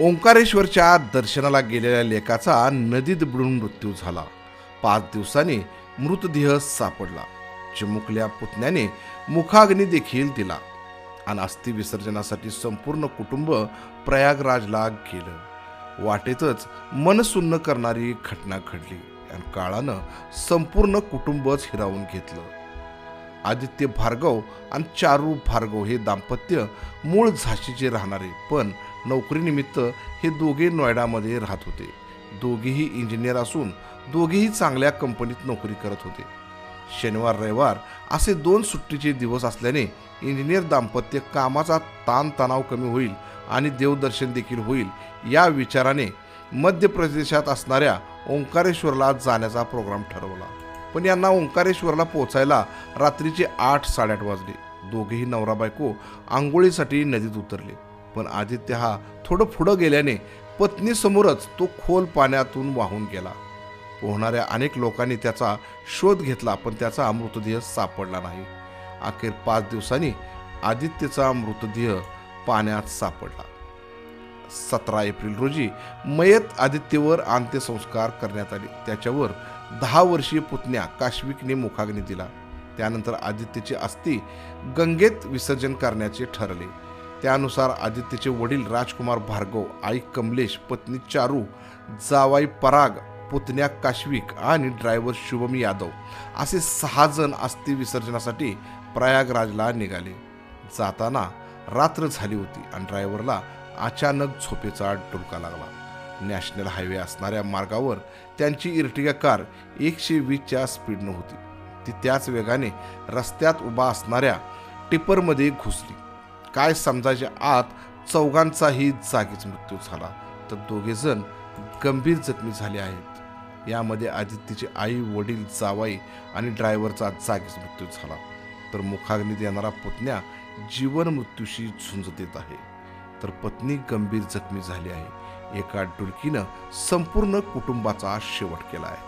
ओंकारेश्वरच्या दर्शनाला गेलेल्या लेकाचा नदीत बुडून मृत्यू झाला. पाच दिवसांनी मृतदेह सापडला. चिमुकल्या पुतण्याने मुखाग्नी देखील दिला. आणि अस्थि विसर्जनासाठी संपूर्ण कुटुंब प्रयागराजला गेलं. वाटेतच मनसुन्न करणारी घटना घडली. आणि काळानं संपूर्ण कुटुंबच हिरावून घेतलं. आदित्य भार्गव आणि चारू भार्गव हे दाम्पत्य मूळ झाशीचे राहणारे पण नोकरीनिमित्त हे दोघे नोएडामध्ये राहत होते. दोघेही इंजिनियर असून दोघेही चांगल्या कंपनीत नोकरी करत होते. शनिवार रविवार असे दोन सुट्टीचे दिवस असल्याने इंजिनियर दाम्पत्य कामाचा ताणतणाव कमी होईल आणि देवदर्शन देखील होईल या विचाराने मध्य प्रदेशात असणाऱ्या ओंकारेश्वरला जाण्याचा प्रोग्राम ठरवला. पण यांना ओंकारेश्वरला पोहोचायला रात्रीचे आठ साडेआठ वाजले. दोघेही नवरा बायको आंघोळीसाठी नदीत उतरले. पण आदित्य हा थोडं पुढं गेल्याने पत्नीसमोरच तो खोल पाण्यातून वाहून गेला. पोहणाऱ्या अनेक लोकांनी त्याचा शोध घेतला पण त्याचा मृतदेह सापडला नाही. अखेर पाच दिवसांनी आदित्यचा मृतदेह पाण्यात सापडला. सतरा एप्रिल रोजी मयत आदित्यवर अंत्यसंस्कार करण्यात आले. त्याच्यावर दहा वर्षीय पुतण्या काश्विकने मुखाग्नी दिला. त्यानंतर आदित्यची अस्थि गंगेत विसर्जन करण्याचे ठरले. त्यानुसार आदित्यचे वडील राजकुमार भार्गव आई कमलेश पत्नी चारू जावाई पराग पुतण्या काश्विक आणि ड्रायव्हर शुभम यादव असे सहा जण अस्थि विसर्जनासाठी प्रयागराजला निघाले. जाताना रात्र झाली होती आणि ड्रायव्हरला अचानक झोपेचा डुलका लागला. नॅशनल हायवे असणाऱ्या मार्गावर त्यांची इर्टिगा कार एकशे वीसच्या स्पीडनं होती. ती त्याच वेगाने रस्त्यात उभा असणाऱ्या टिपरमध्ये घुसली. काय समजायच्या आत चौघांचाही जागीच मृत्यू झाला. तर दोघेजण गंभीर जखमी झाले आहेत. यामध्ये आदित्यची आई वडील जावाई आणि ड्रायव्हरचा जागीच मृत्यू झाला. तर मुखाग्नीत येणारा पुतण्या जीवन मृत्यूशी झुंज देत आहे. तर पत्नी गंभीर जखमी झाली आहे. एका डुलकीनं संपूर्ण कुटुंबाचा शेवट केला आहे.